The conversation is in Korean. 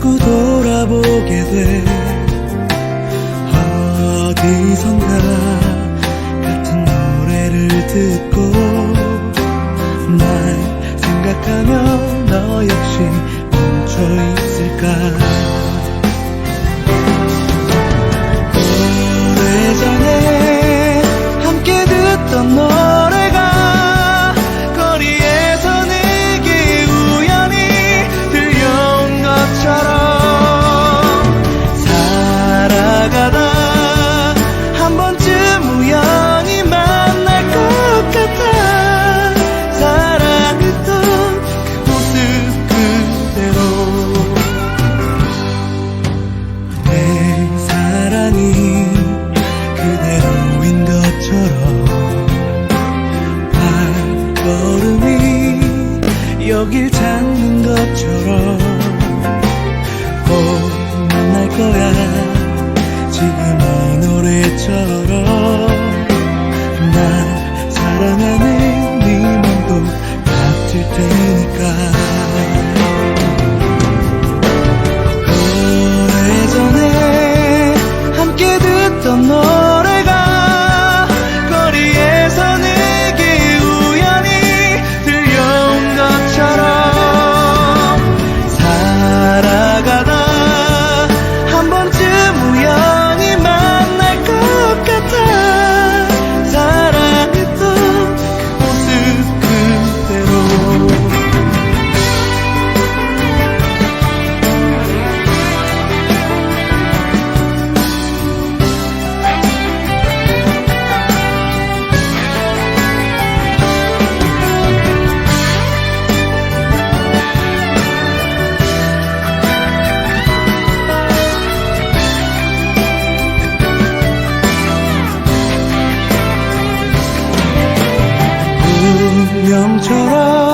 자꾸 돌아보게 돼. 어디선가 같은 노래를 듣고 날 생각하며 너 역시 멈춰 있을까? 오래전에 여길 찾는 것처럼 꼭 만날 거야 운명처럼